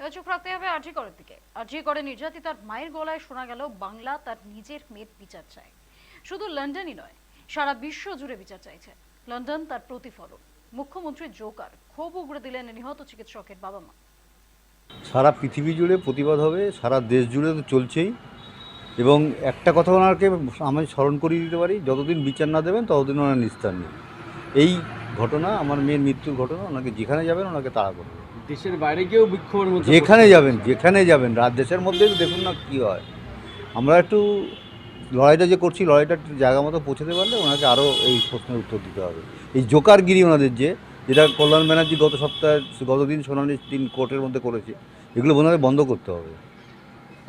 এবার চোখ রাখতে হবে আর্জি করার দিকে। আর্জি করে নির্যাতিতার মায়ের গলায় শোনা গেল, বাংলা তার নিজের মেয়ের বিচার চায়। শুধু লন্ডনই নয়, সারা বিশ্ব জুড়ে বিচার চাইছে। লন্ডন তার প্রতিফলন। মুখ্যমন্ত্রী জোকার ক্ষোভ উগড়ে দিলেন নিহত চিকিৎসকের বাবা মা। সারা পৃথিবী জুড়ে প্রতিবাদ হবে, সারা দেশ জুড়ে তো চলছেই। এবং একটা কথা ওনাকে আমি স্মরণ করিয়ে দিতে পারি, যতদিন বিচার না দেবেন, ততদিন ওনার নিস্তার নেই। এই ঘটনা আমার মেয়ের মৃত্যুর ঘটনা ওনাকে যেখানে যাবেন ওনাকে তাড়া করবে দেশের বাইরে গিয়েও বিক্ষোভের মধ্যে যেখানে যাবেন যেখানে যাবেন রাত দেশের মধ্যে দেখুন না কী হয়। আমরা একটু লড়াইটা যে করছি লড়াইটা একটু জায়গা মতো পৌঁছতে পারলে ওনাকে আরও এই প্রশ্নের উত্তর দিতে হবে। এই জোকারগিরি ওনাদের যে যেটা কল্যাণ ব্যানার্জি গত সপ্তাহে গতদিন শুনানির দিন কোর্টের মধ্যে করেছে এগুলো ওনাদের বন্ধ করতে হবে।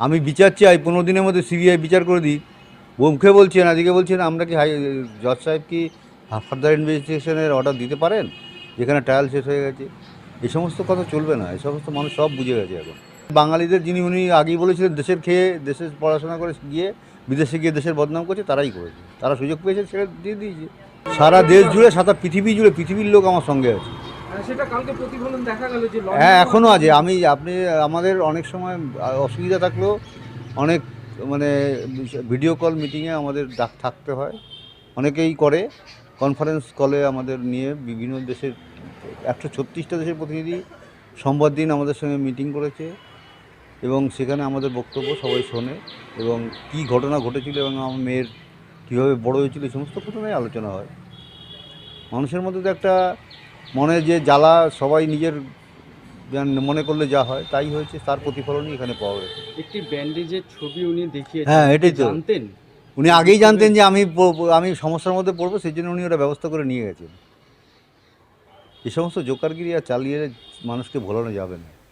আমি বিচার চাই পনেরো দিনের মধ্যে সিবিআই বিচার করে দিই মুখে বলছেন আজকে বলছেন আমরা কি হাই জজ সাহেব কি ফার্দার ইনভেস্টিগেশনের অর্ডার দিতে পারেন যেখানে ট্রায়াল শেষ হয়ে গেছে। এই সমস্ত কথা চলবে না এই সমস্ত মানুষ সব বুঝে গেছে এখন। বাঙালিদের যিনি উনি আগেই বলেছিলেন দেশের খেয়ে দেশের পড়াশোনা করে গিয়ে বিদেশে গিয়ে দেশের বদনাম করছে তারাই করেছে। তারা সুযোগ পেয়েছে সেটা দিয়ে দিয়েছে। সারা দেশ জুড়ে সারা পৃথিবী জুড়ে পৃথিবীর লোক আমার সঙ্গে আছে। মানে সেটা কালকে প্রতিফলন দেখা গেল যে হ্যাঁ এখনও আছে। আমি আপনি আমাদের অনেক সময় অসুবিধা থাকলেও অনেক মানে ভিডিও কল মিটিংয়ে আমাদের ডাক থাকতে হয়। অনেকেই করে। কনফারেন্স কলে আমাদের নিয়ে বিভিন্ন দেশের একশো ছত্রিশটা দেশের প্রতিনিধি সোমবার দিন আমাদের সঙ্গে মিটিং করেছে এবং সেখানে আমাদের বক্তব্য সবাই শোনে এবং কী ঘটনা ঘটেছিল এবং আমার মেয়ের কীভাবে বড় হয়েছিল সমস্ত ঘটনায় আলোচনা হয়। মানুষের মধ্যে তো একটা মনে যে জ্বালা সবাই নিজের মনে করলে যা হয় তাই হয়েছে তার প্রতিফলনই এখানে পাওয়া গেছে। একটি ব্যান্ডেজের ছবি উনি দেখিয়েছেন হ্যাঁ, এটাই তো। জানতেন? উনি আগেই জানতেন যে আমি আমি সমস্যার মধ্যে পড়ব সেই জন্য উনি ওটা ব্যবস্থা করে নিয়ে গেছেন। এই সমস্ত জোকারগিরি আর চালিয়ে মানুষকে ভোলানো যাবে না।